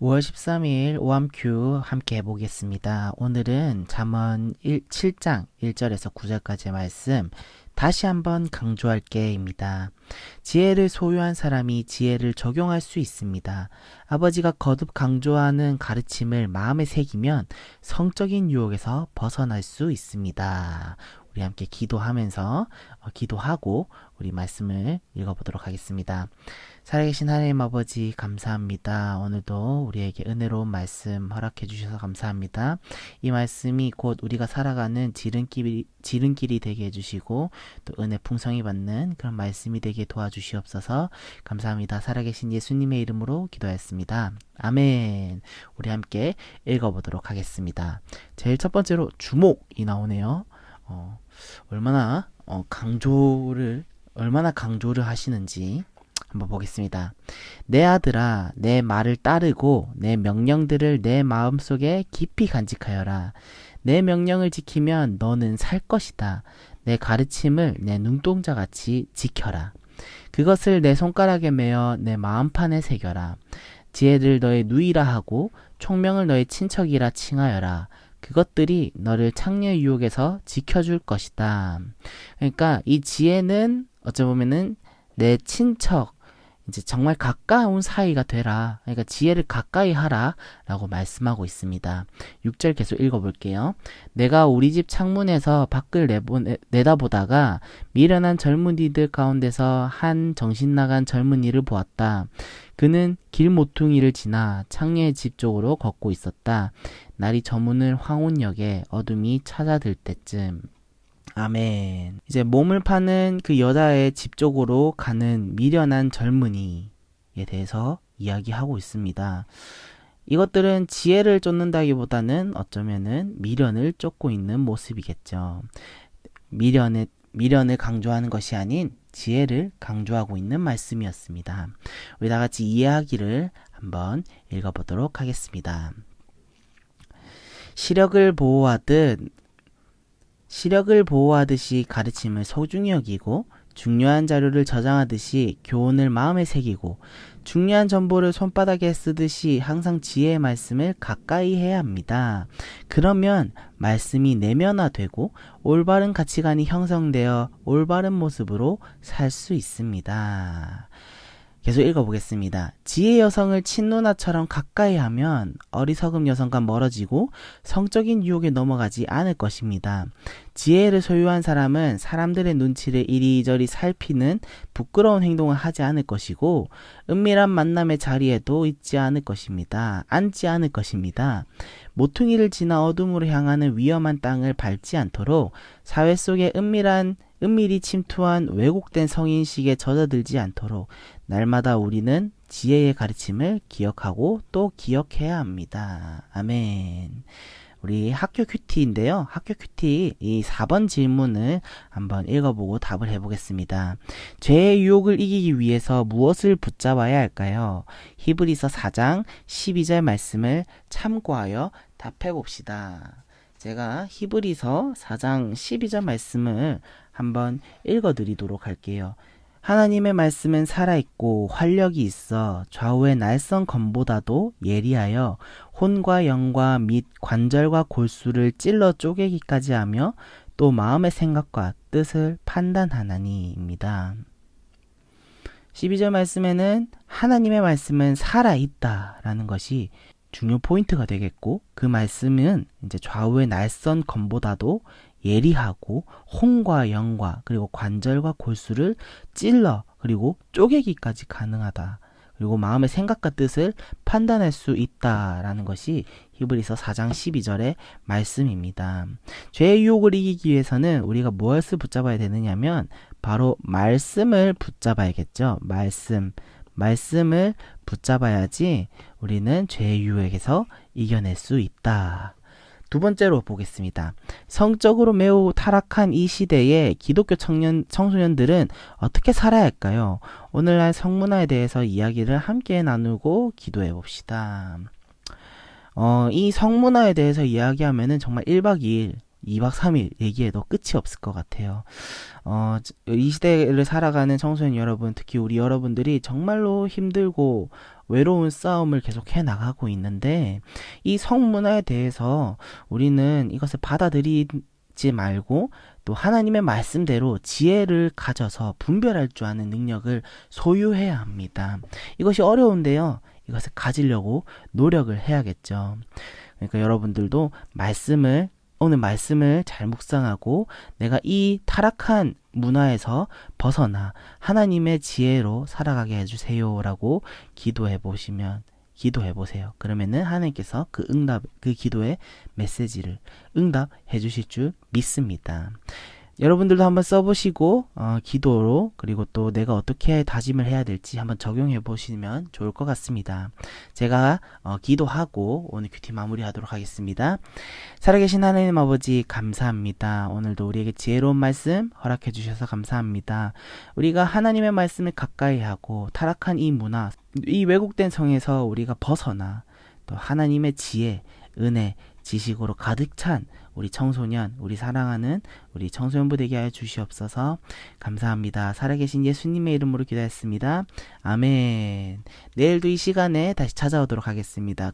5월 13일 오함큐 함께 해보겠습니다. 오늘은 잠언 1, 7장 1절에서 9절까지의 말씀 다시 한번 강조할게입니다. 지혜를 소유한 사람이 지혜를 적용할 수 있습니다. 아버지가 거듭 강조하는 가르침을 마음에 새기면 성적인 유혹에서 벗어날 수 있습니다. 우리 함께 기도하면서 어, 기도하고 우리 말씀을 읽어보도록 하겠습니다. 살아계신 하나님 아버지 감사합니다. 오늘도 우리에게 은혜로운 말씀 허락해 주셔서 감사합니다. 이 말씀이 곧 우리가 살아가는 지름길이, 지름길이 되게 해주시고 또 은혜 풍성히 받는 그런 말씀이 되게 도와주시옵소서 감사합니다. 살아계신 예수님의 이름으로 기도했습니다. 아멘. 우리 함께 읽어보도록 하겠습니다. 제일 첫 번째로 주목이 나오네요. 어, 얼마나 어, 강조를 얼마나 강조를 하시는지 한번 보겠습니다. 내 아들아, 내 말을 따르고 내 명령들을 내 마음속에 깊이 간직하여라. 내 명령을 지키면 너는 살 것이다. 내 가르침을 내 눈동자 같이 지켜라. 그것을 내 손가락에 매어 내 마음판에 새겨라. 지혜를 너의 누이라 하고 총명을 너의 친척이라 칭하여라. 그것들이 너를 창녀의 유혹에서 지켜줄 것이다. 그러니까 이 지혜는 어찌 보면은 내 친척, 이제 정말 가까운 사이가 되라. 그러니까 지혜를 가까이 하라. 라고 말씀하고 있습니다. 6절 계속 읽어볼게요. 내가 우리 집 창문에서 밖을 내보, 내다보다가 미련한 젊은이들 가운데서 한 정신 나간 젊은이를 보았다. 그는 길 모퉁이를 지나 창녀의 집 쪽으로 걷고 있었다. 날이 저문을 황혼역에 어둠이 찾아들 때쯤. 아멘. 이제 몸을 파는 그 여자의 집 쪽으로 가는 미련한 젊은이에 대해서 이야기하고 있습니다. 이것들은 지혜를 쫓는다기보다는 어쩌면은 미련을 쫓고 있는 모습이겠죠. 미련의, 미련을 강조하는 것이 아닌 지혜를 강조하고 있는 말씀이었습니다. 우리 다 같이 이해하기를 한번 읽어보도록 하겠습니다. 시력을 보호하듯 시력을 보호하듯이 가르침을 소중히 여기고 중요한 자료를 저장하듯이 교훈을 마음에 새기고 중요한 정보를 손바닥에 쓰듯이 항상 지혜의 말씀을 가까이 해야 합니다. 그러면 말씀이 내면화되고 올바른 가치관이 형성되어 올바른 모습으로 살 수 있습니다. 계속 읽어보겠습니다. 지혜 여성을 친누나처럼 가까이 하면 어리석음 여성과 멀어지고 성적인 유혹에 넘어가지 않을 것입니다. 지혜를 소유한 사람은 사람들의 눈치를 이리저리 살피는 부끄러운 행동을 하지 않을 것이고 은밀한 만남의 자리에도 있지 않을 것입니다. 앉지 않을 것입니다. 모퉁이를 지나 어둠으로 향하는 위험한 땅을 밟지 않도록 사회 속에 은밀한 은밀히 침투한 왜곡된 성인식에 젖어들지 않도록 날마다 우리는 지혜의 가르침을 기억하고 또 기억해야 합니다. 아멘. 우리 학교 큐티인데요. 학교 큐티 이 4번 질문을 한번 읽어보고 답을 해보겠습니다. 죄의 유혹을 이기기 위해서 무엇을 붙잡아야 할까요? 히브리서 4장 12절 말씀을 참고하여 답해봅시다. 제가 히브리서 4장 12절 말씀을 한번 읽어 드리도록 할게요. 하나님의 말씀은 살아있고 활력이 있어 좌우의 날선 검보다도 예리하여 혼과 영과 및 관절과 골수를 찔러 쪼개기까지 하며 또 마음의 생각과 뜻을 판단하나니입니다. 12절 말씀에는 하나님의 말씀은 살아있다 라는 것이 중요 포인트가 되겠고 그 말씀은 이제 좌우의 날선 검보다도 예리하고 홍과 영과 그리고 관절과 골수를 찔러 그리고 쪼개기까지 가능하다. 그리고 마음의 생각과 뜻을 판단할 수 있다라는 것이 히브리서 4장 12절의 말씀입니다. 죄의 유혹을 이기기 위해서는 우리가 무엇을 붙잡아야 되느냐면 바로 말씀을 붙잡아야겠죠. 말씀. 말씀을 붙잡아야지 우리는 죄의 유혹에서 이겨낼 수 있다. 두 번째로 보겠습니다. 성적으로 매우 타락한 이 시대에 기독교 청년, 청소년들은 어떻게 살아야 할까요? 오늘날 성문화에 대해서 이야기를 함께 나누고 기도해 봅시다. 어, 이 성문화에 대해서 이야기하면은 정말 1박 2일 2박 3일 얘기해도 끝이 없을 것 같아요. 어, 이 시대를 살아가는 청소년 여러분, 특히 우리 여러분들이 정말로 힘들고 외로운 싸움을 계속 해 나가고 있는데 이 성문화에 대해서 우리는 이것을 받아들이지 말고 또 하나님의 말씀대로 지혜를 가져서 분별할 줄 아는 능력을 소유해야 합니다. 이것이 어려운데요. 이것을 가지려고 노력을 해야겠죠. 그러니까 여러분들도 말씀을 오늘 말씀을 잘 묵상하고 내가 이 타락한 문화에서 벗어나 하나님의 지혜로 살아가게 해주세요라고 기도해 보시면 기도해 보세요. 그러면은 하나님께서 그 응답 그 기도의 메시지를 응답해 주실 줄 믿습니다. 여러분들도 한번 써보시고 어, 기도로 그리고 또 내가 어떻게 다짐을 해야 될지 한번 적용해 보시면 좋을 것 같습니다. 제가 어, 기도하고 오늘 큐티 마무리하도록 하겠습니다. 살아계신 하나님 아버지 감사합니다. 오늘도 우리에게 지혜로운 말씀 허락해 주셔서 감사합니다. 우리가 하나님의 말씀을 가까이 하고 타락한 이 문화, 이 왜곡된 성에서 우리가 벗어나 또 하나님의 지혜, 은혜, 지식으로 가득 찬 우리 청소년, 우리 사랑하는 우리 청소년부 되게 하여 주시옵소서. 감사합니다. 살아계신 예수님의 이름으로 기도했습니다. 아멘. 내일도 이 시간에 다시 찾아오도록 하겠습니다.